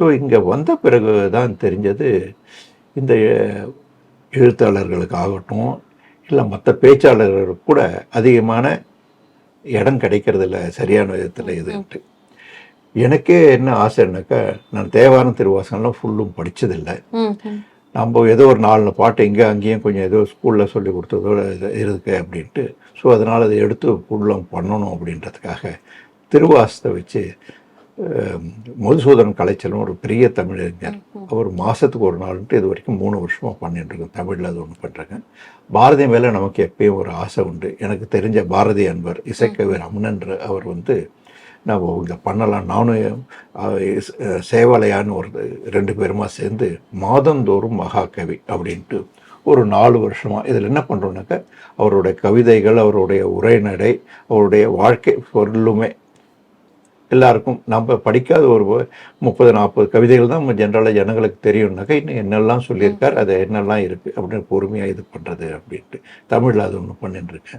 So இங்கே வந்த பிறகு தான் தெரிஞ்சது இந்த எழுத்தாளர்களுக்கு ஆகட்டும் இல்லை மற்ற பேச்சாளர்களுக்கு கூட அதிகமான இடம் கிடைக்கிறது இல்லை சரியான விதத்தில் இதுன்ட்டு எனக்கே என்ன ஆசைன்னாக்கா நான் தேவாரம் திருவாசகம்லாம் ஃபுல்லும் படித்ததில்லை. நம்ம ஏதோ ஒரு நாலு பாட்டு இங்கே அங்கேயும் கொஞ்சம் ஏதோ ஸ்கூலில் சொல்லி கொடுத்ததோட இது இருக்கு அப்படின்ட்டு. ஸோ அதனால் அதை எடுத்து ஃபுல்லும் பண்ணணும் அப்படின்றதுக்காக திருவாசத்தை வச்சு மதுசூதன் கலைச்சலும் ஒரு பெரிய தமிழறிஞர் அவர் மாதத்துக்கு ஒரு நாள்ன்ட்டு இது வரைக்கும் மூணு வருஷமாக பண்ணிட்டு இருக்கோம் தமிழில் அது ஒன்று பண்ணுறேன் பாரதி மேலே நமக்கு எப்பயும் ஒரு ஆசை உண்டு. எனக்கு தெரிஞ்ச பாரதி அன்பர் இசைக்கவி ரமணன்ற அவர் வந்து நம்ம இங்கே பண்ணலாம். நானும் சேவாலயான்னு ஒரு ரெண்டு பேருமா சேர்ந்து மாதந்தோறும் மகாகவி அப்படின்ட்டு ஒரு நாலு வருஷமாக இதில் என்ன பண்ணுறோன்னாக்கா அவருடைய கவிதைகள் அவருடைய உரைநடை அவருடைய வாழ்க்கை பொருளுமே எல்லாருக்கும் நம்ம படிக்காத ஒரு முப்பது நாற்பது கவிதைகள் தான் நம்ம ஜென்ரலாக ஜனங்களுக்கு தெரியும்னாக்கா இன்னும் என்னெல்லாம் சொல்லியிருக்கார் அது என்னெல்லாம் இருக்குது அப்படின்னு பொறுமையாக இது பண்ணுறது அப்படின்ட்டு. தமிழில் அது ஒன்று பண்ணிட்டு இருக்கேன்.